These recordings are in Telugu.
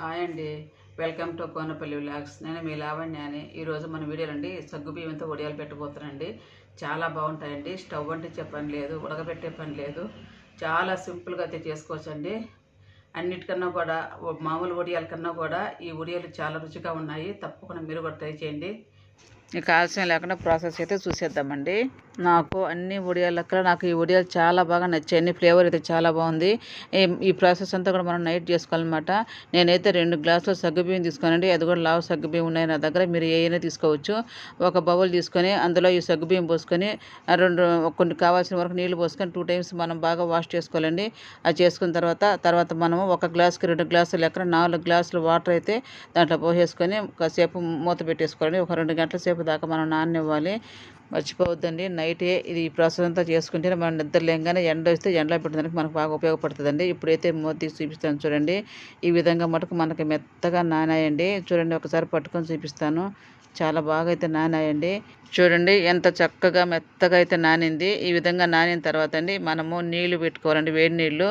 హాయ్ అండి. Welcome to Konapalli vlogs. నేను మీ లావణ్య అని ఈరోజు మన వీడియోలండి సగ్గు బియ్యంతో వడియాలు పెట్టబోతున్నానండి. చాలా బాగుంటాయండి. స్టవ్ అంటే చెప్పని లేదు ఉడకబెట్టే పని లేదు. చాలా సింపుల్గా అయితే చేసుకోవచ్చండి. అన్నిటికన్నా కూడా మామూలు వడియాల కన్నా కూడా ఈ వడియాలు చాలా రుచిగా ఉన్నాయి. తప్పకుండా మీరు కూడా ట్రై చేయండి. ఇక ఆలస్యం లేకుండా ప్రాసెస్ అయితే చూసేద్దామండి. నాకు అన్ని వడియాల లెక్కలు నాకు ఈ వడియాలు చాలా బాగా నచ్చాయి. ఫ్లేవర్ అయితే చాలా బాగుంది. ఈ- ప్రాసెస్ అంతా కూడా మనం నైట్ చేసుకోవాలన్నమాట. నేనైతే రెండు గ్లాసులు సగ్గుబియ్యం తీసుకోనండి అది కూడా లావు సగ్గుబియ్యం ఉన్నాయి నా దగ్గర. మీరు ఏమైనా తీసుకోవచ్చు. ఒక బౌల్ తీసుకొని అందులో ఈ సగ్గుబియ్యం పోసుకొని రెండు కొన్ని కావాల్సిన వరకు నీళ్ళు పోసుకొని టూ టైమ్స్ మనం బాగా వాష్ చేసుకోవాలండి. అది చేసుకున్న తర్వాత తర్వాత మనము ఒక గ్లాస్కి రెండు గ్లాసులు లెక్కన నాలుగు గ్లాసులు వాటర్ అయితే దాంట్లో పోసేసుకొని కాసేపు మూత పెట్టేసుకోవాలండి. ఒక రెండు గంటల సేపు దాకా మనం నాననివ్వాలి మర్చిపోవద్దండి. నైటే ఇది ఈ ప్రాసెస్ అంతా చేసుకుంటే మనం నిద్ర లేగానే ఎండ వస్తే ఎండలో పెట్టడానికి మనకు బాగా ఉపయోగపడుతుందండి. ఇప్పుడైతే మోతీ చూపిస్తాను చూడండి. ఈ విధంగా మటుకు మనకి మెత్తగా నానాయండి. చూడండి ఒకసారి పట్టుకొని చూపిస్తాను. చాలా బాగా అయితే నానాయండి. చూడండి ఎంత చక్కగా మెత్తగా అయితే నానింది. ఈ విధంగా నానిన తర్వాత అండి మనము నీళ్ళు పెట్టుకోవాలండి వేడి నీళ్ళు.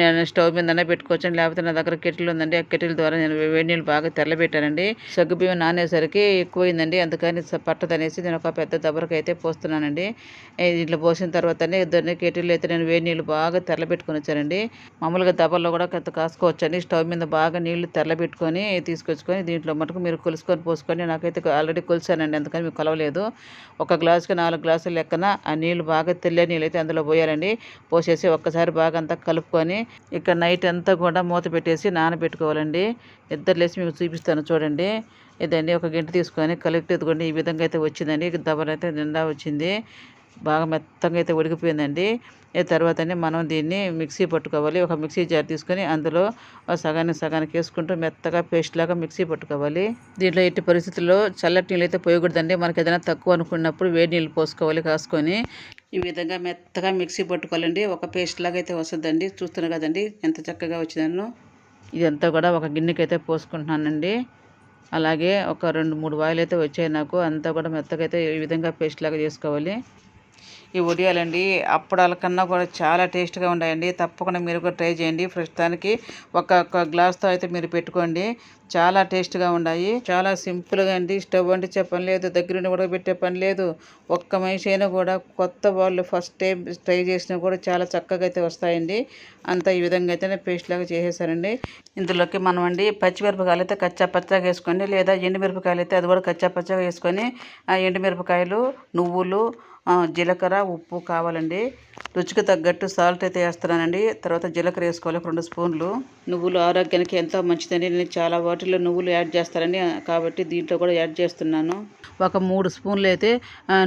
నేను స్టవ్ మీద పెట్టుకోవచ్చు లేకపోతే నా దగ్గర కెటిల్ ఉందండి. ఆ కెటిల్ ద్వారా నేను వేడి నీళ్ళు బాగా తెల్లబెట్టానండి సగ్గుబియ్యం నానేసరికి ఎక్కువైందండి. అందుకని పట్టదనేసి నేను ఒక పెద్ద దబరకు అయితే పోస్తున్నానండి ఇట్లా దీంట్లో పోసిన తర్వాత ఇద్దరిని కేటీలు అయితే నేను వేడి నీళ్ళు బాగా తెల్లబెట్టుకొని వచ్చానండి. మామూలుగా దబల్లో కూడా కొంత కాసుకోవచ్చండి. స్టవ్ మీద బాగా నీళ్ళు తెల్లబెట్టుకొని తీసుకొచ్చుకొని దీంట్లో మటుకు మీరు కొలుసుకొని పోసుకొని నాకైతే ఆల్రెడీ కొలిసానండి. అందుకని మీకు కొలవలేదు. ఒక గ్లాసుకి నాలుగు గ్లాసుల లెక్కన ఆ నీళ్ళు బాగా తెల్లే నీళ్ళు అయితే అందులో పోయాలండి. పోసేసి ఒక్కసారి బాగా అంతా కలుపుకొని ఇక్కడ నైట్ అంతా కూడా మూత పెట్టేసి నానబెట్టుకోవాలండి. ఇద్దరు లేచి మీకు చూపిస్తాను చూడండి. ఇదండి ఒక గింట తీసుకొని కలెక్ట్ ఎత్తుకోండి ఈ విధంగా అయితే వచ్చిందండి. దబర్ అయితే నిండా వచ్చింది. బాగా మెత్తగా అయితే ఉడికిపోయిందండి. తర్వాతనే మనం దీన్ని మిక్సీ పట్టుకోవాలి. ఒక మిక్సీ జార్ తీసుకొని అందులో ఆ సగానికి సగానికి వేసుకుంటూ మెత్తగా పేస్ట్ లాగా మిక్సీ పట్టుకోవాలి. దీంట్లో ఎట్టి పరిస్థితుల్లో చల్లటి నీళ్ళు అయితే పోయకూడదండి. మనకి ఏదైనా తక్కువ అనుకున్నప్పుడు వేడి నీళ్ళు పోసుకోవాలి కాసుకొని ఈ విధంగా మెత్తగా మిక్సీ పట్టుకోవాలండి. ఒక పేస్ట్ లాగా అయితే వస్తుందండి. చూస్తున్నారు కదండి ఎంత చక్కగా వచ్చిందనో ఇదంతా కూడా ఒక గిన్నెకి అయితే పోసుకుంటున్నానండి. అలాగే ఒక రెండు మూడు వాయిలు అయితే వచ్చాయి నాకు. అంతా కూడా మెత్తగా అయితే ఈ విధంగా పేస్ట్ లాగా చేసుకోవాలి. ఈ వడియాలండి అప్పడాల కన్నా కూడా చాలా టేస్ట్గా ఉన్నాయండి. తప్పకుండా మీరు కూడా ట్రై చేయండి. ప్రస్తుతానికి ఒక్కొక్క ఒక గ్లాస్తో అయితే మీరు పెట్టుకోండి. చాలా టేస్ట్గా ఉన్నాయి. చాలా సింపుల్గా అండి. స్టవ్ అంటే చెప్పని లేదు. దగ్గరుండి కూడా పని లేదు. ఒక్క మనిషి అయినా కూడా కొత్త వాళ్ళు ఫస్ట్ టైం ట్రై చేసినా కూడా చాలా చక్కగా అయితే వస్తాయండి. అంతా ఈ విధంగా అయితే పేస్ట్ లాగా చేసేసారండి. ఇందులోకి మనం అండి పచ్చిమిరపకాయలు అయితే కచ్చా పచ్చగా వేసుకోండి. లేదా ఎండుమిరపకాయలు అయితే అది కూడా కచ్చా పచ్చగా వేసుకొని ఆ ఎండుమిరపకాయలు నువ్వులు జీలకర్ర ఉప్పు కావాలండి. రుచికి తగ్గట్టు సాల్ట్ అయితే వేస్తున్నానండి. తర్వాత జీలకర్ర వేసుకోవాలి ఒక రెండు స్పూన్లు. నువ్వులు ఆరోగ్యానికి ఎంతో మంచిదండి. నేను చాలా వాటిల్లో నువ్వులు యాడ్ చేస్తానండి. కాబట్టి దీంట్లో కూడా యాడ్ చేస్తున్నాను. ఒక మూడు స్పూన్లు అయితే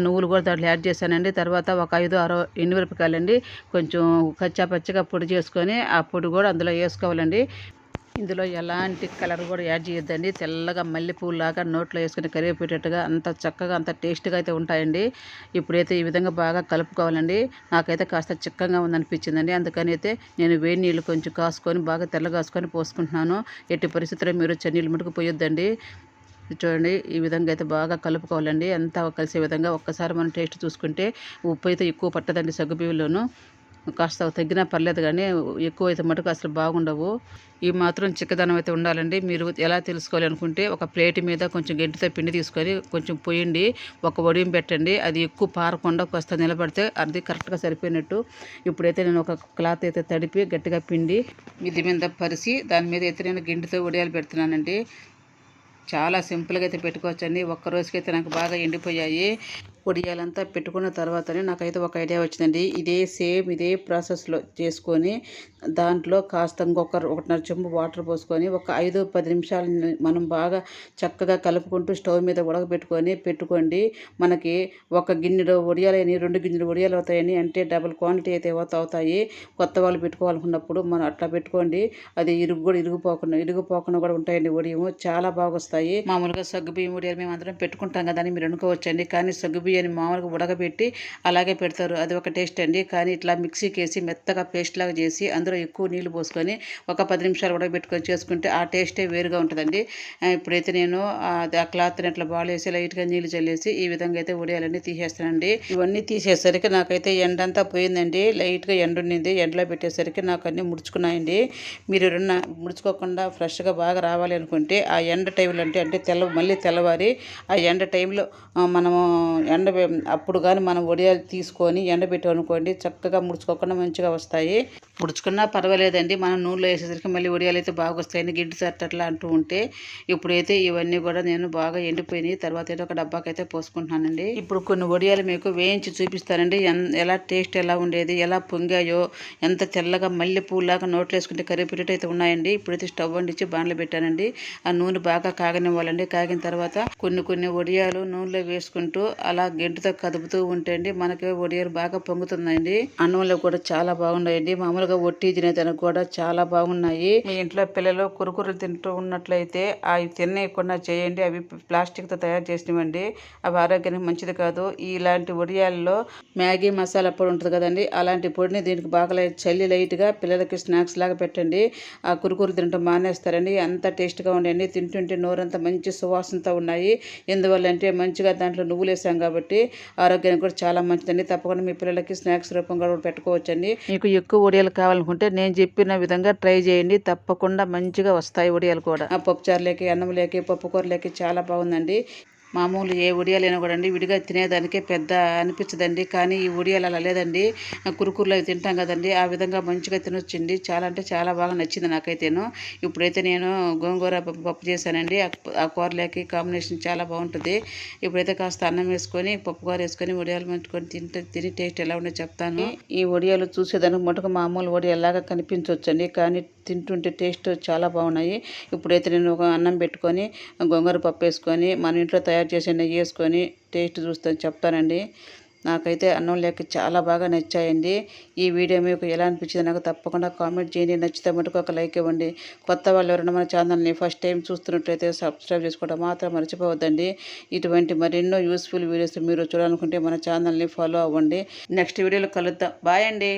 నువ్వులు కూడా దాంట్లో యాడ్ చేశానండి. తర్వాత ఒక ఐదు ఆరో ఎండుమిరపకాయలండి. కొంచెం కచ్చా పచ్చగా పొడి చేసుకొని ఆ పొడి కూడా అందులో వేసుకోవాలండి. ఇందులో ఎలాంటి కలర్ కూడా యాడ్ చేయొద్దండి. తెల్లగా మల్లెపూలాగా నోట్లో వేసుకుని కరిగిపోయేటట్టుగా అంత చక్కగా అంత టేస్ట్గా అయితే ఉంటాయండి. ఇప్పుడైతే ఈ విధంగా బాగా కలుపుకోవాలండి. నాకైతే కాస్త చిక్కగా ఉందనిపించిందండి. అందుకని అయితే నేను వేడి నీళ్ళు కొంచెం కాసుకొని బాగా తెల్లగాసుకొని పోసుకుంటున్నాను. ఎట్టి పరిస్థితుల్లో మీరు చెన్నీళ్ళు మటుకు పోయొద్దండి. చూడండి ఈ విధంగా అయితే బాగా కలుపుకోవాలండి. అంతా కలిసే విధంగా ఒక్కసారి మనం టేస్ట్ చూసుకుంటే ఉప్పు అయితే ఎక్కువ పట్టదండి సగ్గుబియ్యంలోను. కాస్త తగ్గినా పర్లేదు కానీ ఎక్కువ అయితే మటుకు అసలు బాగుండవు. ఈ మాత్రం చిక్కదనం అయితే ఉండాలండి. మీరు ఎలా తెలుసుకోవాలి అనుకుంటే ఒక ప్లేట్ మీద కొంచెం గంటితో పిండి తీసుకొని కొంచెం పొయ్యండి. ఒక వడియం పెట్టండి. అది ఎక్కువ పారకుండా కాస్త నిలబడితే అది కరెక్ట్గా సరిపోయినట్టు. ఇప్పుడైతే నేను ఒక క్లాత్ అయితే తడిపి గట్టిగా పిండి ఇది మీద పరిసి దాని మీద అయితే నేను గిండితో వడియాలు పెడుతున్నానండి. చాలా సింపుల్గా అయితే పెట్టుకోవచ్చండి. ఒక్క రోజుకైతే నాకు బాగా ఎండిపోయాయి. పొడియాలంతా పెట్టుకున్న తర్వాతనే నాకైతే ఒక ఐడియా వచ్చిందండి. ఇదే సేమ్ ఇదే ప్రాసెస్లో చేసుకొని దాంట్లో కాస్త ఇంకొక ఒకటిన్నర చెంబు వాటర్ పోసుకొని ఒక ఐదు పది నిమిషాలు మనం బాగా చక్కగా కలుపుకుంటూ స్టవ్ మీద ఉడకబెట్టుకొని పెట్టుకోండి. మనకి ఒక గిన్నెలో వడియాలని రెండు గిన్నెలు వడియాలు అవుతాయని అంటే డబుల్ క్వాంటిటీ అయితే అవుతాయి. కొత్త వాళ్ళు పెట్టుకోవాలనుకున్నప్పుడు మనం అట్లా పెట్టుకోండి. అది ఇరుగు కూడా ఇరిగిపోకుండా ఇరిగిపోకుండా కూడా ఉంటాయండి వడియము. చాలా బాగా వస్తాయి మామూలుగా సగ్గు బియ్యం మేము అందరం పెట్టుకుంటాం కదా అని మీరు అనుకోవచ్చండి. కానీ సగ్గు బియ్యం బియ్యాన్ని మామూలుగా ఉడకబెట్టి అలాగే పెడతారు. అది ఒక టేస్ట్ అండి. కానీ ఇట్లా మిక్సీకి వేసి మెత్తగా పేస్ట్ లాగా చేసి అందులో ఎక్కువ నీళ్ళు పోసుకొని ఒక పది నిమిషాలు ఉడకబెట్టుకొని చేసుకుంటే ఆ టేస్టే వేరుగా ఉంటుందండి. ఇప్పుడైతే నేను ఆ- క్లాత్ని అట్లా బాలేసి లైట్గా నీళ్ళు చల్లేసి ఈ విధంగా అయితే ఉడియాలన్నీ తీసేస్తానండి. ఇవన్నీ తీసేసరికి నాకైతే ఎండంతా పోయిందండి. లైట్గా ఎండ ఉండింది ఎండలో పెట్టేసరికి నాకు అన్నీ ముడుచుకున్నాయండి. మీరు ఎవరన్నా ముడుచుకోకుండా ఫ్రెష్గా బాగా రావాలి అనుకుంటే ఆ ఎండ టైంలో అంటే అంటే తెల్ల మళ్ళీ తెల్లవారి ఆ ఎండ టైంలో మనము ఎండ ఎండ అప్పుడు కానీ మనం వడియాలు తీసుకొని ఎండబెట్టి అనుకోండి చక్కగా ముడుచుకోకుండా మంచిగా వస్తాయి. ముడుచుకున్నా పర్వాలేదండి. మనం నూనెలో వేసేసరికి మళ్ళీ వడియాలు అయితే బాగా వస్తాయని గిడ్డు అట్లా అంటూ ఉంటే ఇప్పుడైతే ఇవన్నీ కూడా నేను బాగా ఎండిపోయినాయి. తర్వాత అయితే ఒక డబ్బాకైతే పోసుకుంటున్నానండి. ఇప్పుడు కొన్ని వడియాలు మీకు వేయించి చూపిస్తానండి. ఎన్- ఎలా టేస్ట్ ఎలా ఉండేది ఎలా పొంగాయో ఎంత తెల్లగా మల్లె పూలాగా నోట్లో వేసుకుంటే కరిపిటట్టు అయితే ఉన్నాయండి. ఇప్పుడైతే స్టవ్ వండించి బాణలు పెట్టానండి. ఆ నూనె బాగా కాగనివ్వాలండి. కాగిన తర్వాత కొన్ని కొన్ని వడియాలు నూనెలో వేసుకుంటూ అలా గెంటుతో కదుపుతూ ఉంటే అండి మనకి వడియాలు బాగా పొంగుతున్నాయండి. అన్నంలో కూడా చాలా బాగున్నాయండి. మామూలుగా ఒట్టి తినేదానికి కూడా చాలా బాగున్నాయి. మీ ఇంట్లో పిల్లలు కురుకురులు తింటూ ఉన్నట్లయితే అవి తినేయకుండా చేయండి. అవి ప్లాస్టిక్తో తయారు చేసినవండి. అవి ఆరోగ్యానికి మంచిది కాదు. ఇలాంటి వడియాల్లో మ్యాగీ మసాలా పొడి ఉంటుంది కదండి. అలాంటి పొడిని దీనికి బాగా చల్లి లైట్గా పిల్లలకి స్నాక్స్ లాగా పెట్టండి. ఆ కురుకురు తినటం మానేస్తారండి. అంత టేస్ట్గా ఉండండి. తింటుంటే నోరంతా మంచి సువాసనతో ఉన్నాయి. ఎందువల్ల అంటే మంచిగా దాంట్లో నువ్వులు వేసాం కాబట్టి ఆరోగ్యానికి కూడా చాలా మంచిదండి. తప్పకుండా మీ పిల్లలకి స్నాక్స్ రూపంగా కూడా పెట్టుకోవచ్చండి. మీకు ఎక్కువ వడియాలు కావాలనుకుంటే నేను చెప్పిన విధంగా ట్రై చేయండి. తప్పకుండా మంచిగా వస్తాయి వడియాలు కూడా. ఆ అన్నంలోకి చారులేకి అన్నం చాలా బాగుందండి. మామూలు ఏ ఉడియాలైనా కూడా అండి విడిగా తినేదానికే పెద్ద అనిపించదండి. కానీ ఈ ఉడియాలు అలా లేదండి. ఆ కురుకురులు అవి తింటాం కదండి. ఆ విధంగా మంచిగా తినొచ్చండి. చాలా అంటే చాలా బాగా నచ్చింది నాకైతేను. ఇప్పుడైతే నేను గోంగూర పప్పు పప్పు చేశానండి. ఆ- ఆ కూరలోకి కాంబినేషన్ చాలా బాగుంటుంది. ఇప్పుడైతే కాస్త అన్నం వేసుకొని పప్పు కూర వేసుకొని వడియాలు మంచుకొని తింటే తిని టేస్ట్ ఎలా ఉండో చెప్తాను. ఈ వడియాలు చూసేదానికి మటుకు మామూలు ఒడియాలాగా కనిపించవచ్చండి కానీ తింటుంటే టేస్ట్ చాలా బాగున్నాయి. ఇప్పుడైతే నేను ఒక అన్నం పెట్టుకొని గోంగూర పప్పు వేసుకొని మన ఇంట్లో తయారు చేసిన నెయ్యి వేసుకొని టేస్ట్ చూస్తాను చెప్తానండి. నాకైతే అన్నం లేక చాలా బాగా నచ్చాయండి. ఈ వీడియో మీకు ఎలా అనిపించింది నాకు తప్పకుండా కామెంట్ చేయండి. నచ్చితే మటుకు ఒక లైక్ ఇవ్వండి. కొత్త వాళ్ళు ఎవరైనా మన ఛానల్ని ఫస్ట్ టైం చూస్తున్నట్లయితే సబ్స్క్రైబ్ చేసుకోవడం మాత్రం మర్చిపోవద్దండి. ఇటువంటి మరెన్నో యూస్ఫుల్ వీడియోస్ మీరు చూడాలనుకుంటే మన ఛానల్ని ఫాలో అవ్వండి. నెక్స్ట్ వీడియోలో కలుద్దాం. బాయ్ అండి.